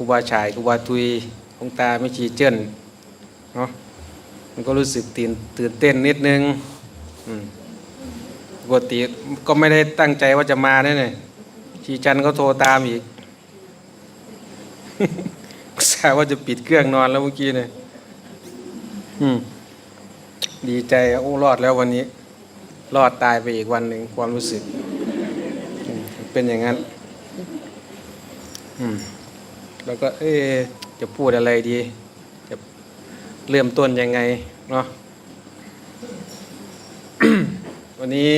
ครูบาฉายครูบาทุยหลวงตาไม่ชีเจิ้นเนาะมันก็รู้สึกตื่นตื่นเต้นนิดนึงปกติก็ไม่ได้ตั้งใจว่าจะมาเนี่ยเนี่ยชีจันก็โทรตามอีกอุตส่าห์ว่าจะปิดเครื่องนอนแล้วเมื่อกี้เนี่ยดีใจโอ้รอดแล้ววันนี้ รอดตายไปอีกวันหนึ่งความรู้สึก เป็นอย่างนั้น อืม แล้วก็เอ๊ะจะพูดอะไรดี จะเริ่มต้นยังไงเนาะวันนี้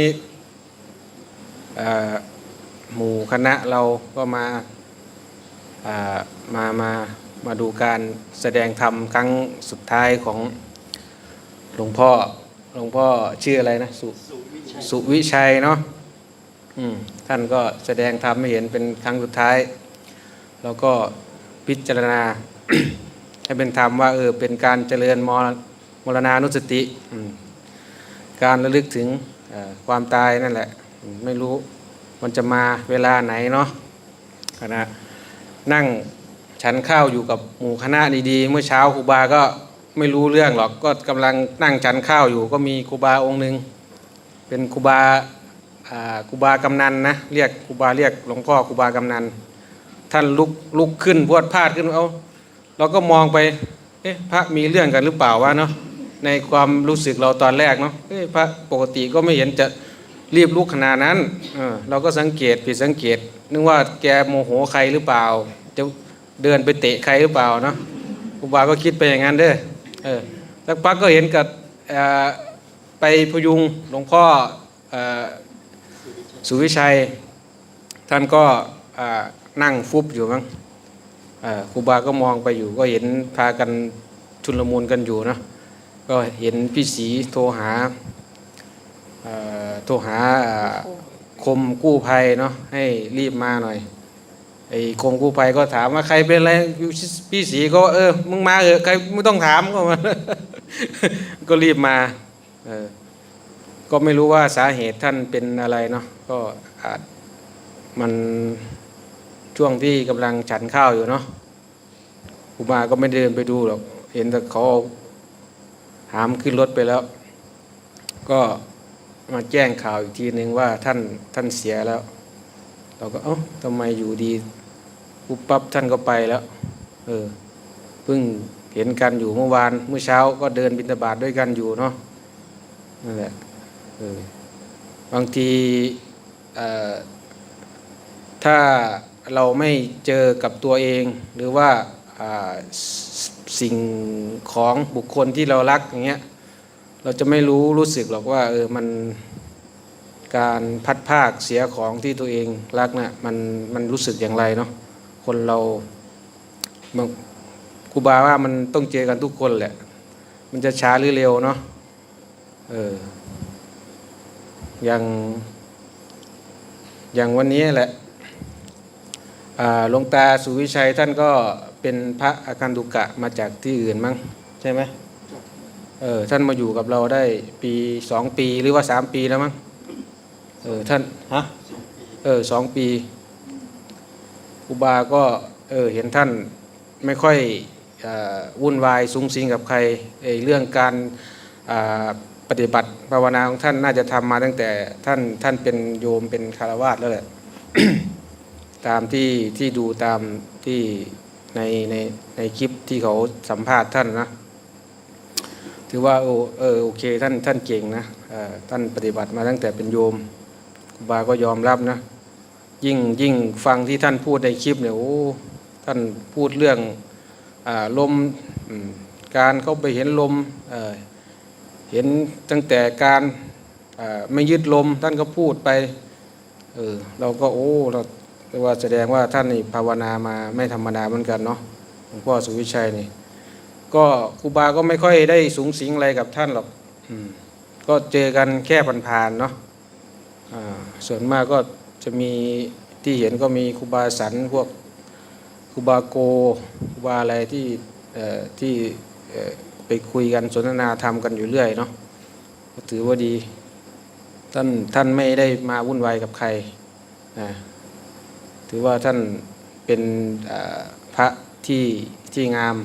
เอ่อหมู่คณะเราก็มาอ่ามามามาดูการแสดงธรรมครั้งสุดท้ายของหลวงพ่อหลวงพ่อชื่ออะไรนะสุสุวิชัยเนาะอืมท่านก็แสดงธรรมให้เห็นเป็นครั้งสุดท้าย แล้วก็ พิจารณา ให้เป็นธรรมว่าเออเป็นการเจริญมรมรณานุสติ การระลึกถึงความตายนั่นแหละ ไม่รู้มันจะมาเวลาไหนเนาะขณะนั่งฉันข้าวอยู่กับหมู่คณะดีๆ เมื่อเช้าครูบาก็ไม่รู้เรื่องหรอกก็กำลังนั่งฉันข้าวอยู่ก็มีครูบาองค์หนึ่งเป็นครูบาอ่าครูบากำนันนะเรียกครูบาเรียกหลวงพ่อครูบากำนัน ท่านลุกลุกขึ้นพวดพลาดขึ้นเอาเราก็มองไปเอ๊ะพระมีเรื่องกันหรือเปล่าวะเนาะในความรู้สึกเราตอนแรกเนาะเอ๊ะพระปกติก็ไม่เห็นจะรีบลุกขนาดนั้นเออเราก็สังเกตผิดสังเกต นึกว่าแกโมโหใครหรือเปล่า จะเดินไปเตะใครหรือเปล่าเนาะครูบาก็คิดไปอย่างนั้นเด้อเออสักพักก็เห็นกับอ่อไปพยุงหลวงพ่ออ่อสุวิชัย ท่านก็อ่านั่งฟุบอยู่มั้งครูบาก็มองไปอยู่ ก็เห็นพากันชุนลมุนกันอยู่เนะก็เห็นพี่สีโทรหาโทรหาคมกู้ภัยเนาะให้รีบมาหน่อยไอ้คมกู้ภัยก็ถามว่าใครเป็นอะไรพี่สีก็เออมึงมาเออะใครไม่ต้องถามก็มาก็รีบมาเออก็ไม่รู้ว่าสาเหตุท่านเป็นอะไรเนาะก็อาจมัน ช่วงที่กำลังฉันข้าวอยู่เนาะครูบาก็ไม่เดินไปดูหรอก เห็นแต่เขาหามขึ้นรถไปแล้ว ก็มาแจ้งข่าวอีกทีหนึ่งว่าท่านท่านเสียแล้ว เราก็เอ้าทำไมอยู่ดีปุ๊บปั๊บท่านก็ไปแล้ว เออเพิ่งเห็นกันอยู่เมื่อวานเมื่อเช้าก็เดินบิณฑบาตด้วยกันอยู่เนาะนั่นแหละเออบางทีเอ่อถ้า เราไม่เจอกับตัวเอง หรือว่าสิ่งของบุคคลที่เรารักอย่างเงี้ยเราจะไม่รู้รู้สึกหรอกว่าเออมันการพัดภาคเสียของที่ตัวเองรักนะ่ะมันมันรู้สึกอย่างไรเนาะคนเราบางครูบาว่ามันต้องเจอกันทุกคนแหละ มันจะช้าหรือเร็วเนาะเอออย่างอย่างวันนี้แหละ หลวงตาสุวิชัยท่านก็เป็นพระอาคันตุกะมาจากที่อื่นมั้งใช่ไหมเออท่านมาอยู่กับเราได้ปีสองปีหรือว่าสามปีแล้วมั้งเออท่านฮะเออสองปีครูบาก็เออเห็นท่านไม่ค่อยอวุ่นวายสูงสิงกับใครเอเรื่องการปฏิบัติภาวนาของท่านน่าจะทำมาตั้งแต่ท่านท่านเป็นโยมเป็นคารวาสแล้วแหละ ตามที่ที่ดูตามที่ในในในคลิปที่เขาสัมภาษณ์ท่านนะ ถือว่าโอเออโอเคท่านท่านเก่งนะท่านปฏิบัติมาตั้งแต่เป็นโยมครูบาก็ยอมรับนะ ยิ่งยิ่งฟังที่ท่านพูดในคลิปเนี่ยโอ้ท่านพูดเรื่องอลมการเข้าไปเห็นลมเเห็นตั้งแต่การไม่ยึดลมท่านก็พูดไปเออเราก็โอ้เรา ก็ว่าแสดงว่าท่านนี่ภาวนามาไม่ธรรมดาเหมือนกันเนาะหลวงพ่อสุวิชัยนี่ ก็ครูบาก็ไม่ค่อยได้สูงสิงอะไรกับท่านหรอกก็เจอกันแค่ผ่านๆเนาะส่วนมากก็จะมีที่เห็นก็มีครูบาสันพวกครูบาโกครูบาอะไรที่ที่ไปคุยกันสนทนาธรรมกันอยู่เรื่อยเนาะก็ถือว่าดี ท่านท่านไม่ได้มาวุ่นวายกับใครอ่า ถือว่าท่านเป็นพระที่ที่งาม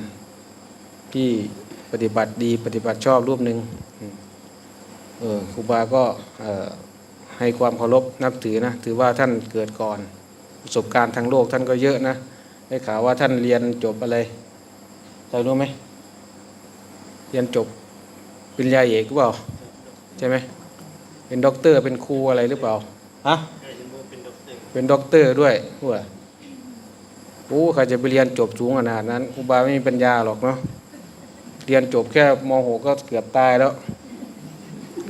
ที่ปฏิบัติดีปฏิบัติชอบรูปหนึ่งเออครูบาก็ให้ความเคารพนับถือนะถือว่าท่านเกิดก่อนประสบการณ์ทางโลกท่านก็เยอะนะได้ข่าวว่าท่านเรียนจบอะไรใครรู้ไหมเรียนจบปริญญาเอกหรือเปล่า ใช่ไหมเป็นด็อกเตอร์เป็นครูอะไรหรือเปล่าฮะ เป็นด็อกเตอร์ด้วยหัวโอ้ใครจะไปเรียนจบสูงขนาดนั้นครูบาไม่มีปัญญาหรอกเนาะเรียนจบแค่ม .6 ก็เกือบตายแล้ว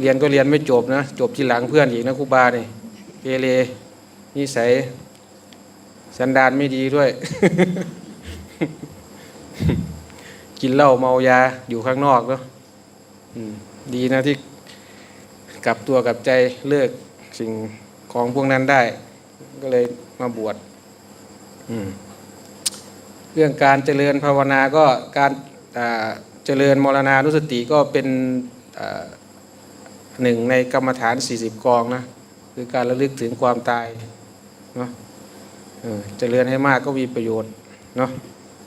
เรียนก็เรียนไม่จบนะ จบทีหลังเพื่อนอีกนะครูบาเนี่ยเกเรนิสัยสันดานไม่ดีด้วย กินเหล้าเมายาอยู่ข้างนอกเนาะดีนะที่กลับตัวกลับใจเลิกสิ่งของพวกนั้นได้ ก็เลยมาบวชเรื่องการเจริญภาวนาก็การเจริญมรณานุสติก็เป็นหนึ่งในกรรมฐาน 40 กองนะคือการระลึกถึงความตายเนาะเจริญให้มากก็มีประโยชน์เนาะ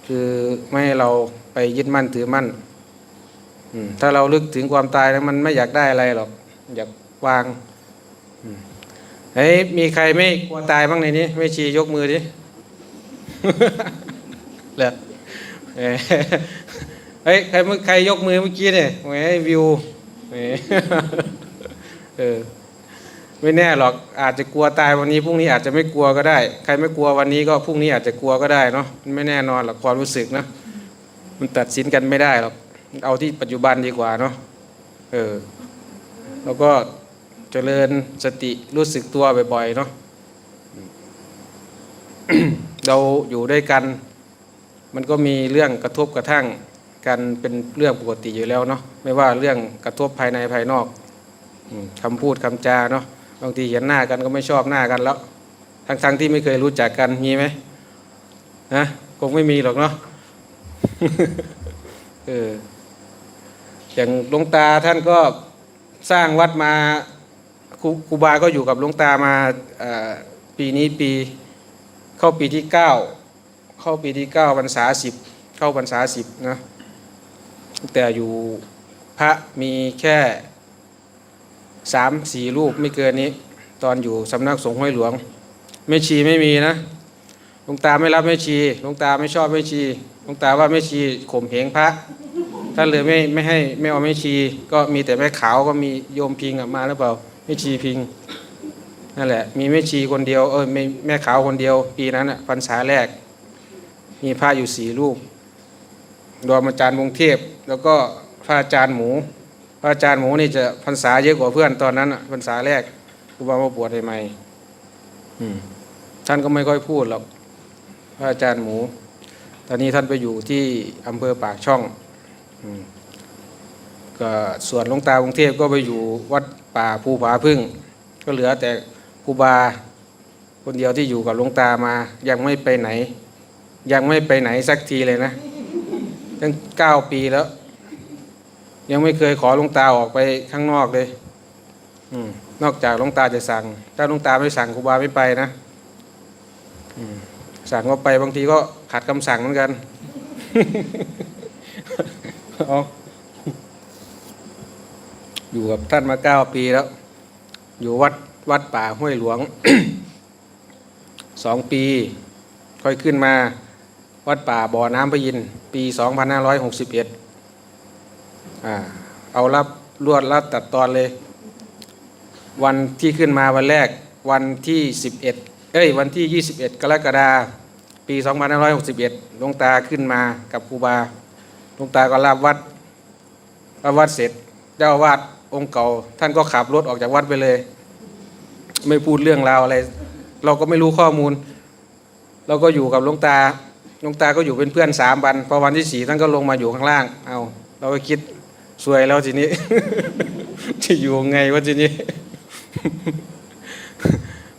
คือไม่ให้เราไปยึดมั่นถือมั่นถ้าเราลึกถึงความตายแล้วมันไม่อยากได้อะไรหรอก อยากวาง เฮ้ยมีใครไม่กลัวตายบ้างในนี้ไม่ชี้ยกมือดิเหรอเอ้ยเฮ้ยใครเมื่อใครยกมือเมื่อกี้เนี่ยแหมวิวเออไม่แน่หรอกอาจจะกลัวตายวันนี้พรุ่งนี้อาจจะไม่กลัวก็ได้ ใครไม่กลัววันนี้ก็พรุ่งนี้อาจจะกลัวก็ได้เนาะไม่แน่นอนหรอกความรู้สึกนะมันตัดสินกันไม่ได้หรอกเอาที่ปัจจุบันดีกว่าเนาะเออแล้วก็ เจริญสติรู้สึกตัวบ่อยๆเนาะเราอยู่ด้วยกัน มันก็มีเรื่องกระทบกระทั่งกันเป็นเรื่องปกติอยู่แล้วเนาะไม่ว่าเรื่องกระทบภายในภายนอกคำพูดคำจาเนาะบางทีเห็นหน้ากันก็ไม่ชอบหน้ากันแล้ว ทั้งๆที่ไม่เคยรู้จักกันมีไหมนะคงไม่มีหรอกเนาะเอออย่างหลวงตาท่านก็สร้างวัดมา ครูครูบาก็อยู่กับหลวงตามาปีนี้ปีเข้าปีที่เก้าเข้าปีที่เก้าพรรษาสิบเข้าพรรษาสิบนะแต่อยู่พระมีแค่สามสี่รูปไม่เกินนี้ ตอนอยู่สำนักสงฆ์ห้วยหลวงแม่ชีไม่มีนะหลวงตาไม่รับแม่ชีหลวงตาไม่ชอบแม่ชีหลวงตาว่าแม่ชีข่มเหงพระท่านเลยไม่ไม่ให้ไม่เอาแม่ชี ก็มีแต่แม่ขาวก็มีโยมพิงอะมาหรือเปล่า ม่ชีพิงนั่นแหละ มีแม่ชีคนเดียวเออไม่แม่ขาวคนเดียว ปีนั้นอะพรรษาแรก มีพระอยู่สี่รูปรวมอาจารย์วงเทพ แล้วก็พระอาจารย์หมู พระอาจารย์หมูนี่จะพรรษาเยอะกว่าเพื่อนตอนนั้นอะพรรษาแรกครูบามาบวชใหม่ๆอืมท่านก็ไม่ค่อยพูดหรอกพระอาจารย์หมู ตอนนี้ท่านไปอยู่ที่อำเภอปากช่อง อืม ก็ส่วนหลวงตากรุงเทพก็ไปอยู่วัดป่าภูผาพึ่ง ก็เหลือแต่ครูบาคนเดียวที่อยู่กับหลวงตามา ยังไม่ไปไหน ยังไม่ไปไหนสักทีเลยนะตั้งเก้าปีแล้ว ยังไม่เคยขอหลวงตาออกไปข้างนอกเลยอืมนอกจากหลวงตาจะสั่ง ถ้าหลวงตาไม่สั่งครูบาไม่ไปนะอืมสั่งก็ไปบางทีก็ขัดคำสั่งเหมือนกัน เอา อยู่กับท่านมาเก้าปีแล้ว อยู่วัดวัดป่าห้วยหลวงสองปี ค่อยขึ้นมาวัดป่าบ่อน้ำพยินทร์ปี 2561อ่าเอารับรวดรัดตัดตอนเลย วันที่ขึ้นมาวันแรกวันที่ 11 เอ้ยวันที่ 21 กรกฎาปี 2561หลวงตาขึ้นมากับครูบาหลวงตาก็รับวัดรับวัดเสร็จเจ้าวาด องค์เก่าท่านก็ขับรถออกจากวัดไปเลย ไม่พูดเรื่องราวอะไร เราก็ไม่รู้ข้อมูล เราก็อยู่กับหลวงตาหลวงตาก็อยู่เป็นเพื่อนสามวันพอวันที่สี่ท่านก็ลงมาอยู่ข้างล่าง เอาเราก็คิดสวยแล้วทีนี้จะอยู่ไงวะทีนี้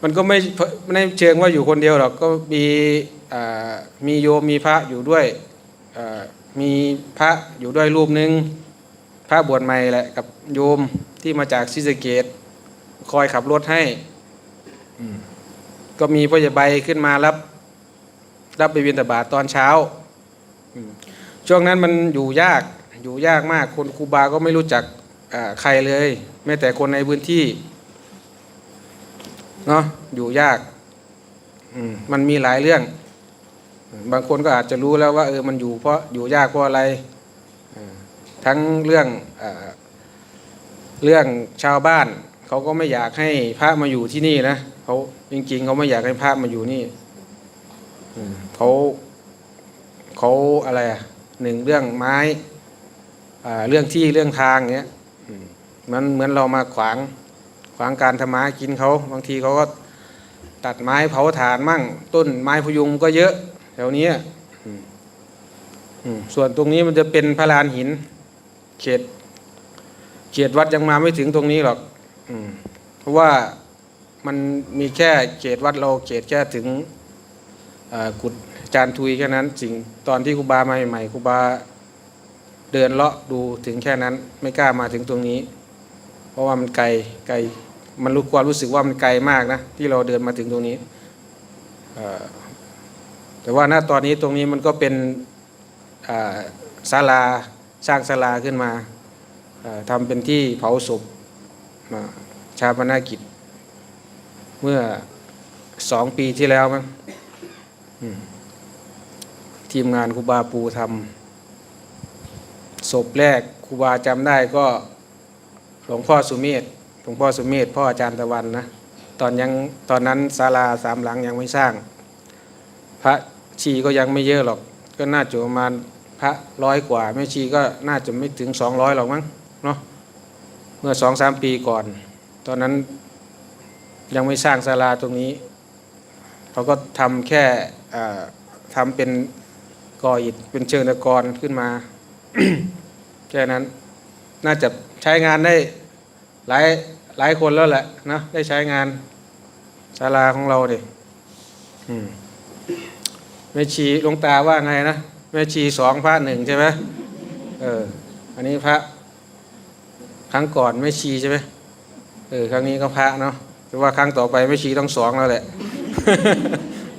มันก็ไม่ไม่ได้เชิงว่าอยู่คนเดียวหรอกก็มีมีโยมมีพระอยู่ด้วยมีพระอยู่ด้วยรูปหนึ่ง พระบวชใหม่แหละกับโยมที่มาจากซิสะเกต คอยขับรถให้อืมก็มีพ่อใหญ่ใบขึ้นมารับ รับไปบิณฑบาตตอนเช้าอืมช่วงนั้นมันอยู่ยากอยู่ยากมาก คนครูบาก็ไม่รู้จักอ่าใครเลย แม้แต่คนในพื้นที่เนาะอยู่ยากอืมมันมีหลายเรื่อง บางคนก็อาจจะรู้แล้วว่าเออมันอยู่เพราะอยู่ยากเพราะอะไรเออ ทั้งเรื่องอเรื่องชาวบ้านเขาก็ไม่อยากให้พระมาอยู่ที่นี่นะเขาจริง ๆเขาไม่อยากให้พระมาอยู่นี่เขาเขาอะไรอะหนึ่งเรื่องไม้เรื่องที่เรื่องทางเงี้ยมันเหมือนเรามาขวางขวางการทำมากินเขาบางทีเขาก็ตัดไม้เผาถ่านมั่ง ต้นไม้พยุงก็เยอะแถวนี้ส่วนตรงนี้มันจะเป็นพระลานหิน เขต เขตวัดยังมาไม่ถึงตรงนี้หรอกอืมเพราะว่ามันมีแค่เขตวัดเราเขตแค่ถึงเอ่อกุดจานทุยแค่นั้นสิ่งตอนที่ครูบามาใหม่ๆครูบาเดินเลาะดูถึงแค่นั้น ไม่กล้ามาถึงตรงนี้ เพราะว่ามันไกลไกลมันรู้ความรู้สึกว่ามันไกลมากนะที่เราเดินมาถึงตรงนี้แต่ว่าณตอนนี้ตรงนี้มันก็เป็นศาลา สร้างศาลาขึ้นมาทำเป็นที่เผาศพมาชาปนกิจ เมื่อสองปีที่แล้วมั้งทีมงานครูบาปูทำศพแรกครูบาจำได้ก็หลวงพ่อสุเมธหลวงพ่อสุเมธพ่ออาจารย์ตะวันนะตอนยังตอนนั้นศาลาสามหลังยังไม่สร้าง พระชีก็ยังไม่เยอะหรอก ก็น่าจะประมาณ พระร้อยกว่าแม่ชีก็น่าจะไม่ถึงสองร้อยหรอกมั้งเนาะเมื่อสองสามปีก่อน ตอนนั้นยังไม่สร้างศาลาตรงนี้เขาก็ทำแค่อ่าทำเป็นก่ออิฐเป็นเชิงตะกอนขึ้นมา แค่นั้นน่าจะใช้งานได้หลายหลายคนแล้วแหละนะได้ใช้งานศาลาของเราด็อืมแม่ชีลงตาว่าไงนะ แม่ชีสองพระหนึ่งใช่ไหมเออ อันนี้พระ ครั้งก่อนแม่ชีใช่ไหมเออ ครั้งนี้ก็พระเนาะแต่ว่าครั้งต่อไปแม่ชีต้องสองแล้วแหละ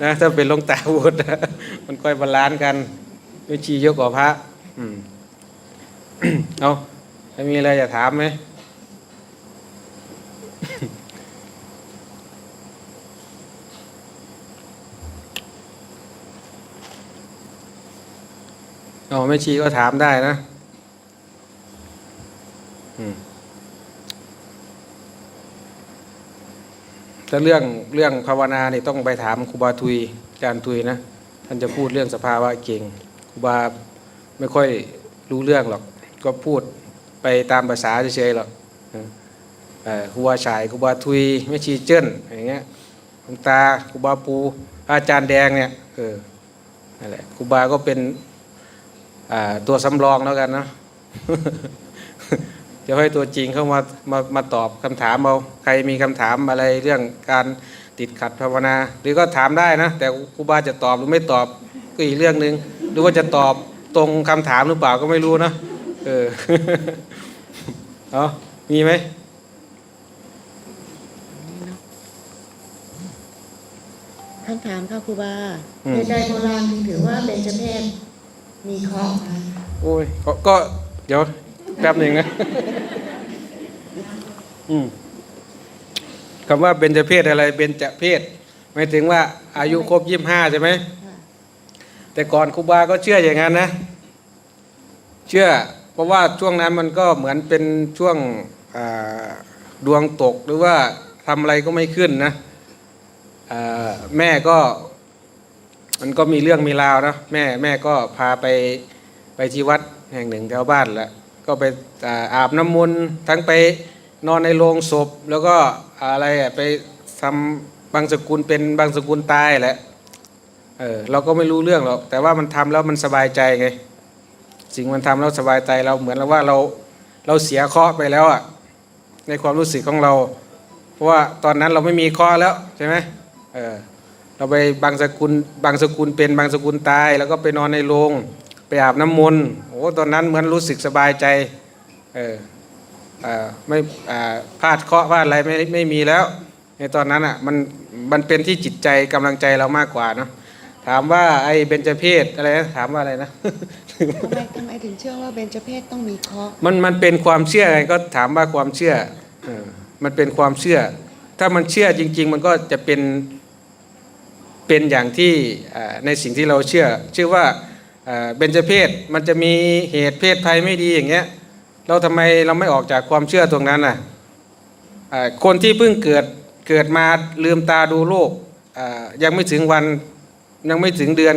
นะถ้าเป็นลวงตาวุฒนะมันค่อยบาลานซ์กันแม่ชีเยอะกว่าพระ อืม เอามีอะไรจะถามไหม อ๋อแม่ชีก็ถามได้นะแต่เรื่องเรื่องภาวนาเนี่ยต้องไปถามครูบาทุยอาจารย์ทุยนะท่านจะพูดเรื่องสภาวะเก่งครูบาไม่ค่อยรู้เรื่องหรอก ก็พูดไปตามภาษาเฉยๆหรอกครูบาฉายครูบาทุยแม่ชีเจิ้นอย่างเงี้ยหลวงตาครูบาปูอาจารย์แดงเนี่ยเออนั่นแหละครูบาก็เป็น ตัวสำรองแล้วกันเนาะจะให้ตัวจริงเข้ามามามาตอบคำถามเอาใครมีคำถามอะไรเรื่องการติดขัดภาวนา หรือก็ถามได้นะ แต่ครูบาจะตอบหรือไม่ตอบก็อีกเรื่องหนึ่งหรือว่าจะตอบตรงคำถามหรือเปล่าก็ไม่รู้นะเออเอามีไหมคำถามค่ะครูบาในใจโบราณถือว่าเป็นจเพศ มีเคราะห์ไหมโอ้ยก็ก็เดี๋ยวแป๊บหนึ่งนะ อืมคำว่าเป็นจะเพศอะไรเป็นจะเพศหมายถึงว่าอายุครบยี่สิบห้าใช่ไหมค่ะแต่ก่อนครูบาก็เชื่ออย่างนั้นนะ เชื่อ เพราะว่าช่วงนั้นมันก็เหมือนเป็นช่วงอ่าดวงตกหรือว่าทำอะไรก็ไม่ขึ้นนะอ่าแม่ก็ มันก็มีเรื่องมีราวนะแม่แม่ก็พาไปไปที่วัดแห่งหนึ่งแถวบ้านแหละก็ไปอาอาบน้ำมนต์ทั้งไปนอนในโรงศพ แล้วก็อะไรอะไปทำบางสกุลเป็นบางสกุลตายแหละเออเราก็ไม่รู้เรื่องหรอกแต่ว่ามันทำแล้วมันสบายใจไงสิ่งมันทำแล้วสบายใจเราเหมือนแล้วว่าเราเราเสียเคราะห์ไปแล้วอะในความรู้สึกของเรา เพราะว่าตอนนั้นเราไม่มีเคราะห์แล้วใช่ไหมเออ เราไปบางสกุลบางสกุลเป็นบางสกุลตาย แล้วก็ไปนอนในโรงไปอาบน้ำมนต์โอ้ตอนนั้นเหมือนรู้สึกสบายใจเออเออไม่อ่าพลาดเคราะห์พลาดอะไรไม่ไม่มีแล้ว ในตอนนั้นอะมันมันเป็นที่จิตใจกำลังใจเรามากกว่าเนาะถามว่าไอ้เบญจเพศอะไรนะถามว่าอะไรนะทำไมทำไมถึงเชื่อว่าเบญจเพศต้องมีเคราะห์มันมันเป็นความเชื่อไงก็ถามว่าความเชื่อเออมันเป็นความเชื่อ ถ้ามันเชื่อจริง ๆ มันก็จะเป็น เป็นอย่างที่ในสิ่งที่เราเชื่อ ชื่อว่าเบญจเพศมันจะมีเหตุเพศภัยไม่ดีอย่างเงี้ยเราทำไมเราไม่ออกจากความเชื่อตรงนั้นน่ะคนที่เพิ่งเกิดเกิดมาลืมตาดูโลกยังไม่ถึงวันยังไม่ถึงเดือน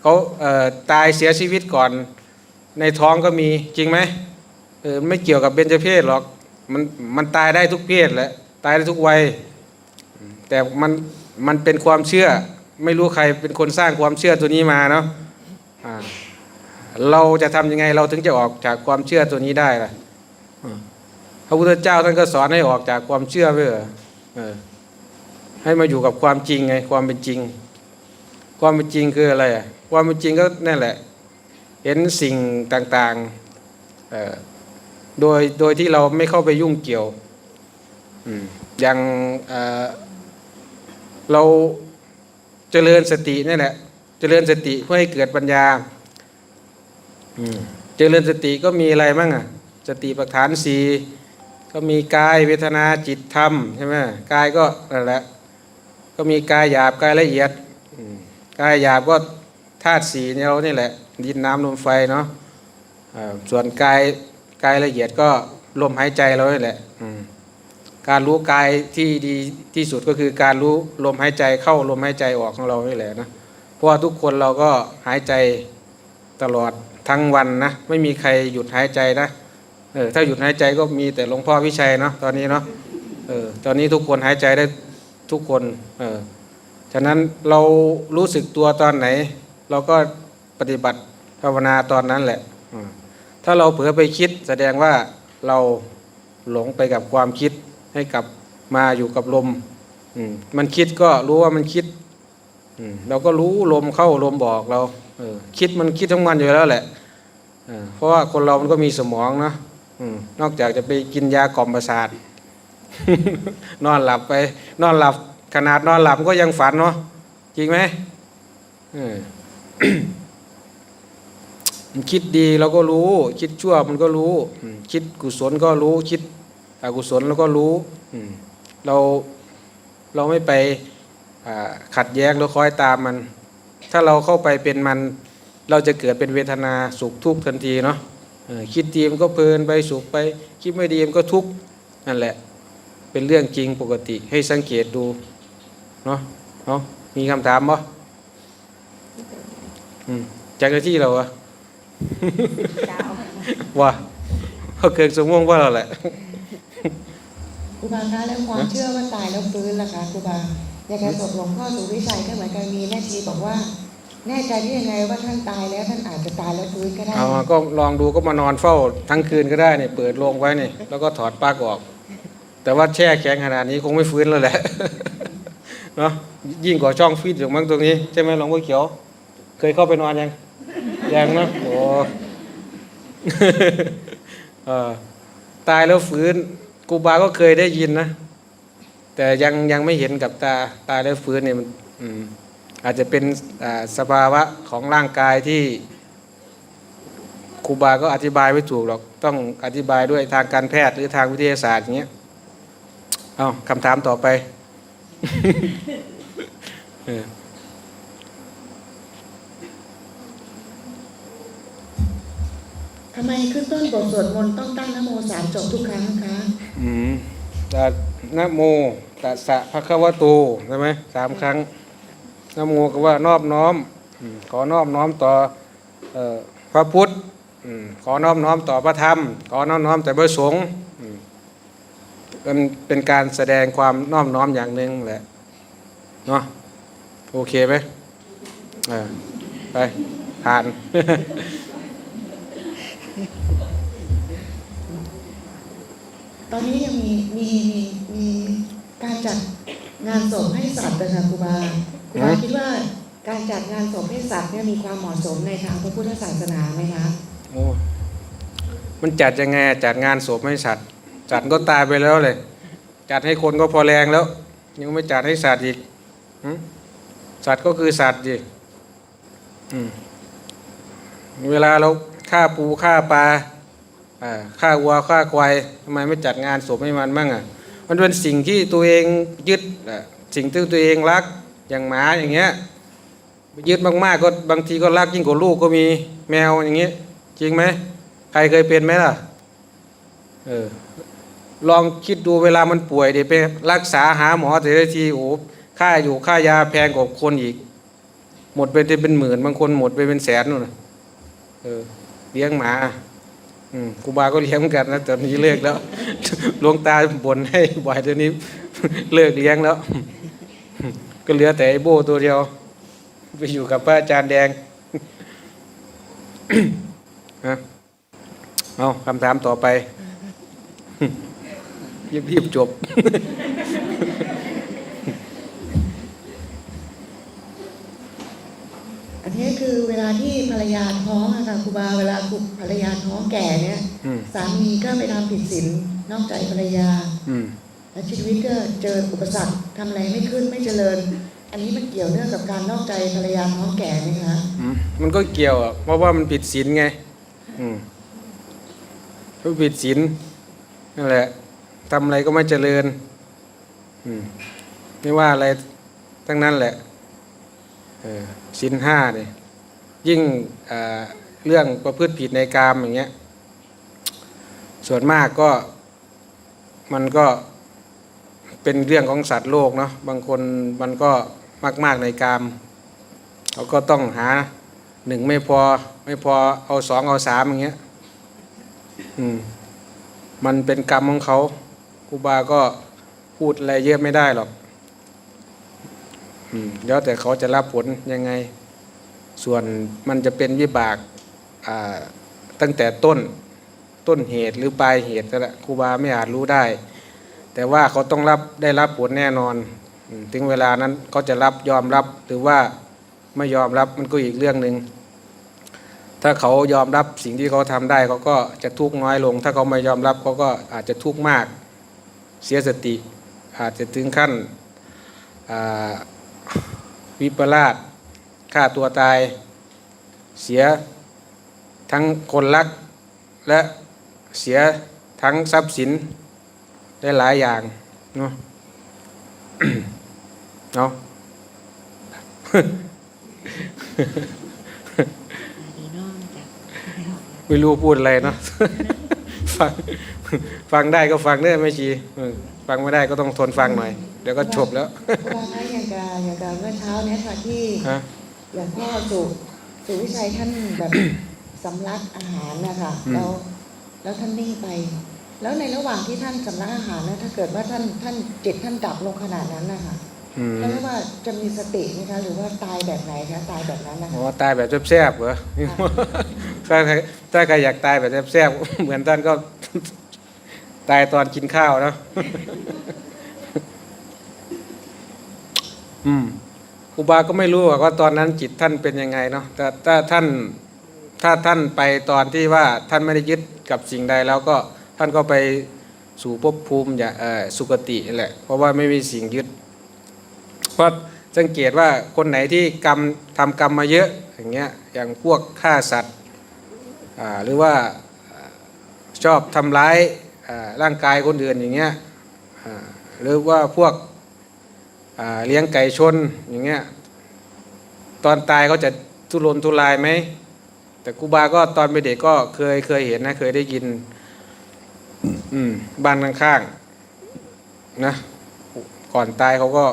เขาเตายเสียชีวิตก่อนในท้องก็มีจริงไหมเออไม่เกี่ยวกับเบญจเพศหรอกมันมันตายได้ทุกเพศแหละตายได้ทุกวัยแต่มัน มันเป็นความเชื่อ ไม่รู้ใครเป็นคนสร้างความเชื่อตัวนี้มาเนาะเราจะทำยังไงเราถึงจะออกจากความเชื่อตัวนี้ได้ล่ะพระพุทธเจ้าท่านก็สอนให้ออกจากความเชื่อไว้เหรอเออให้มาอยู่กับความจริงไงความเป็นจริง ความเป็นจริงคืออะไรความเป็นจริงก็นั่นแหละ เห็นสิ่งต่างๆโดยโดยที่เราไม่เข้าไปยุ่งเกี่ยวอืมอย่าง เอ่อเราเจริญสตินี่แหละ เจริญสติเพื่อให้เกิดปัญญาอืมเจริญสติก็มีอะไรบ้างอะ สติปัฏฐานสี่ก็มีกายเวทนาจิตธรรมใช่ไหมกายก็นั่นแหละ ก็มีกายหยาบกายละเอียดอืมกายหยาบก็ธาตุสีเนี่ยเรานี่แหละ ดินน้ำลมไฟเนาะอ่าส่วนกายกายละเอียดก็ลมหายใจเรานี่แหละ อืม การรู้กายที่ดีที่สุดก็คือการรู้ลมหายใจเข้าลมหายใจออกของเรานี่แหละนะเพราะว่าทุกคนเราก็หายใจตลอดทั้งวันนะไม่มีใครหยุดหายใจนะเออถ้าหยุดหายใจก็มีแต่หลวงพ่อวิชัยเนาะตอนนี้เนาะเออตอนนี้ทุกคนหายใจได้ทุกคนเออฉะนั้นเรารู้สึกตัวตอนไหน เราก็ปฏิบัติภาวนาตอนนั้นแหละอืมถ้าเราเผลอไปคิดแสดงว่าเราหลงไปกับความคิด ให้กลับมาอยู่กับลมมันคิดก็รู้ว่ามันคิดเราก็รู้ลมเข้าลมบอกเราเออคิดมันคิดทั้งวันอยู่แล้วแหละเเพราะว่าคนเรามันก็มีสมองนะอนอกจากจะไปกินยากล่อมประสาท นอนหลับไป นอนหลับขนาดนอนหลับก็ยังฝันเนาะจริงไหมเออมันคิดดีเราก็รู้ คิดชั่วมันก็รู้ คิดกุศลก็รู้คิด อกุศลเราก็รู้อืมเราเราไม่ไปอ่าขัดแย้งหรือคอยตามมัน ถ้าเราเข้าไปเป็นมัน เราจะเกิดเป็นเวทนาสุขทุกข์ทันทีเนาะเออคิดดีมันก็เพลินไปสุขไป คิดไม่ดีมันก็ทุกข์นั่นแหละ เป็นเรื่องจริงปกติให้สังเกตดูเนาะเนาะมีคำถามบ่อืมจากที่เราอะว่าเขาเกินสมมงว่าเราแหละ ครูบาคะแล้วความเชื่อว่าตายแล้วฟื้นล่ะคะครูบาในการสวดหลวงพ่อสุวิชัยก็เหมือนกันมีแม่ชีบอกว่า แน่ใจได้ยังไงว่าท่านตายแล้วท่านอาจจะตายแล้วฟื้นก็ได้เอาก็ลองดูก็มานอนเฝ้าทั้งคืนก็ได้เนี่ยเปิดโลงไว้เนี่ยแล้วก็ถอดปลากออก แต่ว่าแช่แข็งขนาดนี้คงไม่ฟื้นแล้วแหละเนาะยิ่งกว่าช่องฟิตอยู่มั้งตรงนี้ใช่ไหมหลวงพ่อเขียว เคยเข้าไปนอนยังยังนะโอ้ตายแล้วฟื้น กูบาก็เคยได้ยินนะ แต่ยังยังไม่เห็นกับตาตายแล้วฟื้นเนี่ยมันอาจจะเป็นอ่าสภาวะของร่างกายที่ครูบาก็อธิบายไม่ถูกหรอก ต้องอธิบายด้วยทางการแพทย์หรือทางวิทยาศาสตร์อย่างเงี้ยเอาคำถามต่อไป เออำไมขึ้นต้นบทสวดมนต์ต้องตั้งนโมสามจบทุกครั้งคะอืมตัดนโมตัสสะภะคะวะโตใช่ไหมสามครั้งนโมก็ว่านอบน้อมขอนอบน้อมต่อพระพุทธขอนอบน้อมต่อพระธรรม ขอนอบน้อมต่อพระสงฆ์มันเป็นการแสดงความนอบน้อมอย่างหนึ่งแหละเนาะโอเคไหมไปผ่าน ตอนนี้ยังมีมีมีมีการจัดงานศพให้สัตว์นะคะครูบาครูบาคิดว่าการจัดงานศพให้สัตว์เนี่ยมีความเหมาะสมในทางพระพุทธศาสนาไหมคะโอ้มันจัดยังไงจัดงานศพให้สัตว์จัดก็ตายไปแล้วเลย จัดให้คนก็พอแรงแล้ว ยังไม่จัดให้สัตว์อีกสัตว์ก็คือสัตว์ดิเวลาเรา ฆ่าปูฆ่าปลาอ่าฆ่าวัวฆ่าควายทำไมไม่จัดงานศพให้มันบ้างอะมันเป็นสิ่งที่ตัวเองยึดสิ่งที่ตัวเองรักอย่างหมาอย่างเงี้ยยึดมากๆก็บางทีก็รักยิ่งกว่าลูกก็มีแมวอย่างเงี้ยจริงไหมใครเคยเป็นไหมล่ะเออลองคิดดูเวลามันป่วยเดี๋ยวไปรักษาหาหมอแต่ละทีโอ้ค่าอยู่ค่ายาแพงกว่าคนอีก หมดไปเป็นหมื่นบางคนหมดไปเป็นแสนนู่นะเออ เลี้ยงหมา อืมครูบาก็เลี้ยงเหมือนกันนะตอนนี้เลิกแล้วหลวงตาบ่นให้บ่อยเดี๋ยวนี้ เลิกเลี้ยงแล้ว ก็เหลือแต่ไอ้โบตัวเดียว ไปอยู่กับพระอาจารย์แดงฮะเอาคำถามต่อไปรีบๆจบ อันนี้คือเวลาที่ภรรยาท้องอะค่ะครูบาเวลาคุณภรรยาท้องแก่เนี่ยอืมสามีก็ไปทำผิดศีลนอกใจภรรยาอืมและชีวิตก็เจออุปสรรคทำอะไรไม่ขึ้นไม่เจริญ อันนี้มันเกี่ยวเนื่องกับการนอกใจภรรยาท้องแก่ไหมคะอืมมันก็เกี่ยวอะเพราะว่ามันผิดศีลไงอืมก็ผิดศีลนั่นแหละทำอะไรก็ไม่เจริญอืมไม่ว่าอะไรทั้งนั้นแหละ เออศีลห้าเนี่ยยิ่งอ่าเรื่องประพฤติผิดในกามอย่างเงี้ยส่วนมากก็มันก็เป็นเรื่องของสัตว์โลกเนาะบางคนมันก็มาก ๆในกามเขาก็ต้องหาหนึ่งไม่พอไม่พอเอาสองเอาสามอย่างเงี้ยอืมมันเป็นกรรมของเขาครูบาก็พูดอะไรเยอะไม่ได้หรอก แล้วแต่เขาจะรับผลยังไง ส่วนมันจะเป็นวิบากตั้งแต่ต้นต้นเหตุหรือปลายเหตุนั่นแหละครูบาไม่อาจรู้ได้ แต่ว่าเขาต้องรับได้รับผลแน่นอน ถึงเวลานั้นเขาจะรับยอมรับหรือว่าไม่ยอมรับมันก็อีกเรื่องหนึ่งถ้าเขายอมรับสิ่งที่เขาทำได้เขาก็จะทุกข์น้อยลง ถ้าเขาไม่ยอมรับเขาก็อาจจะทุกข์มากเสียสติ อาจจะถึงขั้นอ่า วิปลาสฆ่าตัวตาย เสียทั้งคนรัก และเสียทั้งทรัพย์สินได้หลายอย่างเนาะเนาะดีน้องจ้ะไม่รู้พูดอะไรเนาะ ฟัง ฟังได้ก็ฟังได้ไม่ชีเออฟังไม่ได้ก็ต้องทนฟังหน่อย เดี๋ยวก็จบแล้วครูบาคะอย่างกาอย่างกาเมื่อเช้าเนี้ค่ะที่ฮะอย่างพ่อสุสุวิชัยท่านแบบสำลักอาหารนะคะแล้วแล้วท่านนิ่งไป แล้วในระหว่างที่ท่านสำลักอาหารนะถ้าเกิดว่าท่านท่านจิตท่านดับลงขนาดนั้นนะคะอืมท่านเรียกว่าจะมีสติไหมคะหรือว่าตายแบบไหนคะตายแบบนั้นนะอ๋คะอตายแบบแซ่บๆเหรอ ถ้าใครถ้าใครอยากตายแบบแซ่บๆเหมือนท่านก็ตายตอนกินข้าวเนาะอืมครูบาก็ไม่รู้หรอกว่าตอนนั้นจิตท่านเป็นยังไงเนาะแต่ถ้าท่านถ้าท่านไปตอนที่ว่าท่านไม่ได้ยึดกับสิ่งใดแล้วก็ท่านก็ไปสู่ภพภูมิอย่าเอ่อสุคตินั่นแหละเพราะว่าไม่มีสิ่งยึดเพราะสังเกตว่าคนไหนที่กรรมทำกรรมมาเยอะอย่างเงี้ยอย่างพวกฆ่าสัตว์อ่า หรือว่าชอบทำร้ายร่างกายคนอื่นอย่างเงี้ยหรือว่าพวกเลี้ยงไก่ชนอย่างเงี้ยตอนตายเขาจะทุรนทุรายไหมแต่ครูบาก็ตอนเป็นเด็กก็เคยเคยเห็นนะเคยได้ยิน อืมบ้านข้างๆนะก่อนตายเขาก็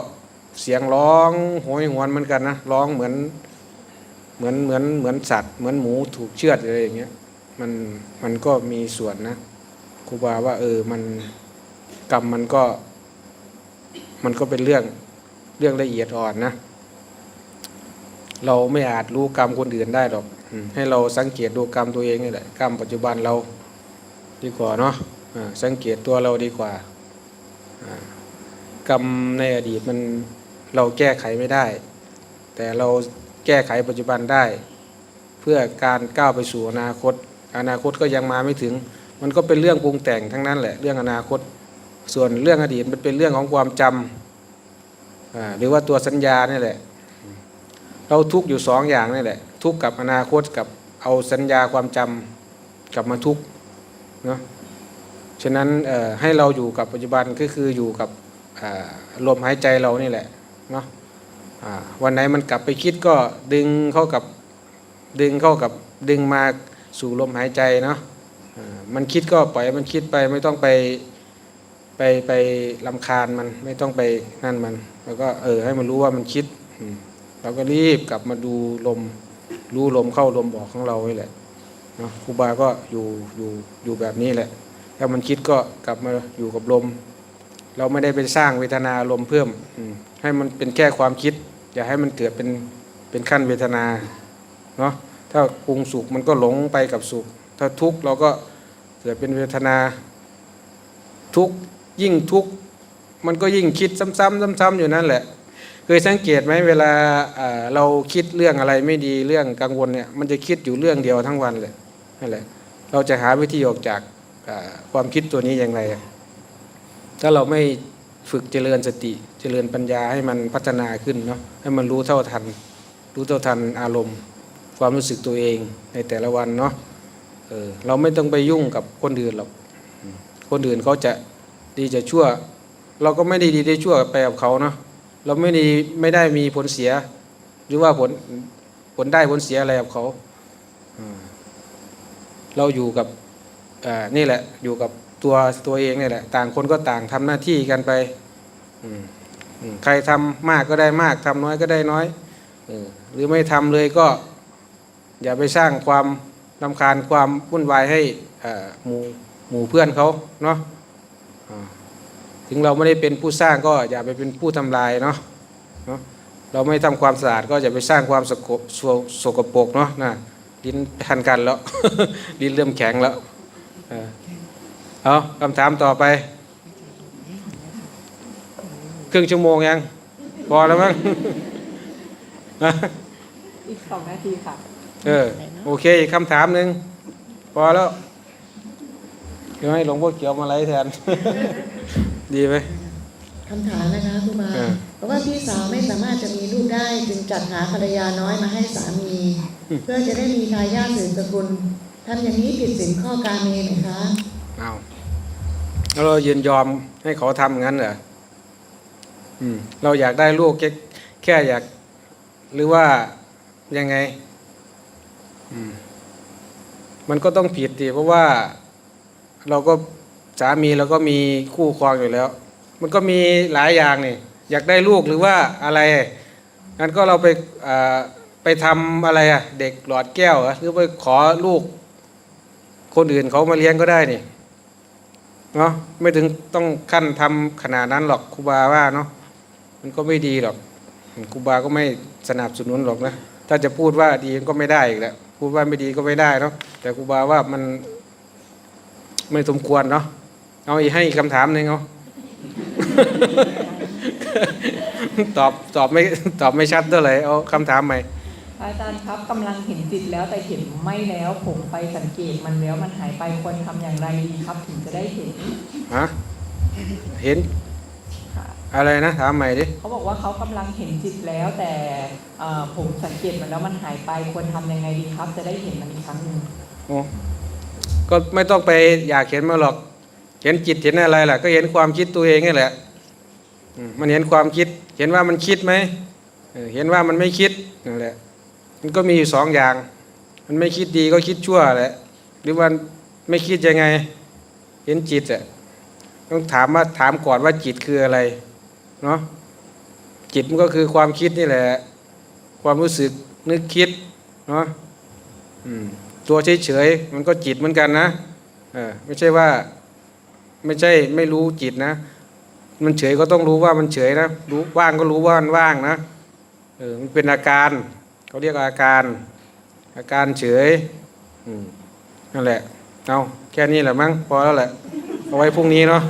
เสียงร้องโหยหวนเหมือนกันนะร้องเหมือน เหมือนเหมือนเหมือนสัตว์ เหมือนหมูถูกเชือดอะไรอย่างเงี้ยมันมันก็มีส่วนนะครูบาว่า เออมันกรรมมันก็ มันก็เป็นเรื่องเรื่องละเอียดอ่อนนะ เราไม่อาจรู้กรรมคนอื่นได้หรอก ให้เราสังเกตดูกรรมตัวเองนี่แหละกรรมปัจจุบันเราดีกว่าเนาะอ่าสังเกตตัวเราดีกว่ากรรมในอดีตมันเราแก้ไขไม่ได้ แต่เรา แก้ไขปัจจุบันได้ เพื่อการก้าวไปสู่อนาคต อนาคตก็ยังมาไม่ถึง มันก็เป็นเรื่องปรุงแต่งทั้งนั้นแหละเรื่องอนาคต ส่วนเรื่องอดีตมันเป็นเรื่องของความจำอ่าหรือว่าตัวสัญญานี่แหละ เราทุกข์อยู่สองอย่างนี่แหละ ทุกข์กับอนาคตกับเอาสัญญาความจำกลับมาทุกข์เนาะฉะนั้นให้เราอยู่กับปัจจุบันก็คืออยู่กับลมหายใจเรานี่แหละเนาะ วันไหนมันกลับไปคิดก็ดึงเข้ากับดึงเข้ากับดึงมาสู่ลมหายใจเนาะมันคิดก็ปล่อยมันคิดไปไม่ต้องไปไปไปลำคาญมันไม่ต้องไปนั่นมัน แล้วก็เออให้มันรู้ว่ามันคิดเราก็รีบกลับมาดูลมรู้ลมเข้าลมออกของเรานี่แหละเนาะครูบาก็อยู่อยู่อยู่แบบนี้แหละ ถ้ามันคิดก็กลับมาอยู่กับลม เราไม่ได้ไปสร้างเวทนาลมเพิ่มให้มันเป็นแค่ความคิด อย่าให้มันเกิดเป็นเป็นขั้นเวทนาเนาะถ้าปรุงสุขมันก็หลงไปกับสุข ถ้าทุกข์เราก็เกิดเป็นเวทนาทุกข์ยิ่งทุกข์มันก็ยิ่งคิดซ้ำๆซ้ำๆอยู่นั่นแหละเคยสังเกตไหมเวลาเราคิดเรื่องอะไรไม่ดีเรื่องกังวลเนี่ยมันจะคิดอยู่เรื่องเดียวทั้งวันเลยนั่นแหละเราจะหาวิธีออกจากความคิดตัวนี้อย่างไรถ้าเราไม่ฝึกเจริญสติ ริญปัญญาให้มันพัฒนาขึ้นเนาะให้มันรู้เท่าทัน รู้เท่าทันอารมณ์ ความรู้สึกตัวเองในแต่ละวันเนาะเออเราไม่ต้องไปยุ่งกับคนอื่นหรอกคนอื่นเขาจะดีจะชั่ว เราก็ไม่ได้ดีได้ชั่วไปกับเขาเนาะเราไม่ได้ไม่ได้มีผลเสีย หรือว่าผลผลได้ผลเสียอะไรกับเขาเราอยู่กับนี่แหละอยู่กับตัวตัวเองนี่แหละ ต่างคนก็ต่างทำหน้าที่กันไป อืม ใครทำมากก็ได้มากทำน้อยก็ได้น้อยหรือไม่ทำเลยก็ อย่าไปสร้างความรำคาญความวุ่นวายให้หมู่หมู่เพื่อนเขาเนาะถึงเราไม่ได้เป็นผู้สร้างก็อย่าไปเป็นผู้ทำลายเนาะเนาะเราไม่ทำความสะอาดก็อย่าไปสร้างความสกสกสกปรกเนาะนะลิ้นทันกันแล้วลิ้นเริ่มแข็งแล้วออเอาคำถามต่อไป ครึ่งชั่วโมงยัง พอแล้วมั้งอีกสองนาทีค่ะ เออ โอเคอีกคำถามหนึ่งพอแล้วเดี๋ยวให้หลวงพ่อเกี่ยวมาไล่แทน ดีไหมคำถามนะคะครูบาเออเพราะว่าพี่สาวไม่สามารถจะมีลูกได้ จึงจัดหาภรรยาน้อยมาให้สามี เพื่อจะได้มีทายาทสืบสกุลทำอย่างนี้ผิดศีลข้อกาเมไหมคะเอาแล้วเรายินยอมให้เขาทำงั้นเหรออืม เราอยากได้ลูกแค่แค่อยากหรือว่ายังไงอืมมันก็ต้องผิดดิเพราะว่าเราก็สามีเราก็มีคู่ครองอยู่แล้ว มันก็มีหลายอย่างนี่อยากได้ลูกหรือว่าอะไรงั้นก็เราไปอ่าไปทำอะไรอะเด็กหลอดแก้วหรือไปขอลูก คนอื่นเขามาเลี้ยงก็ได้นี่เนาะไม่ถึงต้องขั้นทำขนาดนั้นหรอกครูบาว่าเนาะ มันก็ไม่ดีหรอกครูบาก็ไม่สนับสนุนหรอกนะถ้าจะพูดว่าดีก็ไม่ได้อีกแล้วพูดว่าไม่ดีก็ไม่ได้เนาะแต่ครูบาว่ามันไม่สมควรเนาะเอาอีกให้อีกคำถามหนึ่งเอาตอบตอบไม่ตอบไม่ชัดเท่าไหร่เอาคำถามใหม่อาจารย์ครับกำลังเห็นจิตแล้วแต่เห็นไม่แล้วผมไปสังเกตมันแล้วมันหายไปควรทำอย่างไรดีครับ ถึงจะได้เห็นฮะเห็นค่ะ อะไรนะถามใหม่ดิเขาบอกว่าเขากำลังเห็นจิตแล้วแต่เอ่อผมสังเกตมันแล้วมันหายไปควรทำยังไงดีครับ จะได้เห็นมันอีกครั้งหนึ่งโอ้ก็ไม่ต้องไปอยากเห็นมาหรอก เห็นจิตเห็นอะไรล่ะ ก็เห็นความคิดตัวเองนี่แหละอืมมันเห็นความคิด เห็นว่ามันคิดไหมเออเห็นว่ามันไม่คิดนั่นแหละ มันก็มีอยู่สองอย่าง มันไม่คิดดีก็คิดชั่วแหละ หรือว่าไม่คิดยังไง เห็นจิตอะต้องถามว่าถามก่อนว่าจิตคืออะไร เนาะจิตมันก็คือความคิดนี่แหละ ความรู้สึกนึกคิดเนาะตัวเฉยๆมันก็จิตเหมือนกันนะเออไม่ใช่ว่าไม่ใช่ไม่รู้จิตนะ มันเฉยก็ต้องรู้ว่ามันเฉยนะรู้ว่างก็รู้ว่ามันว่างนะเออมันเป็นอาการเขาเรียกอาการ อาการเฉยนั่นแหละเอาแค่นี้แหละมั้งพอแล้วแหละเอาไว้พรุ่งนี้เนาะ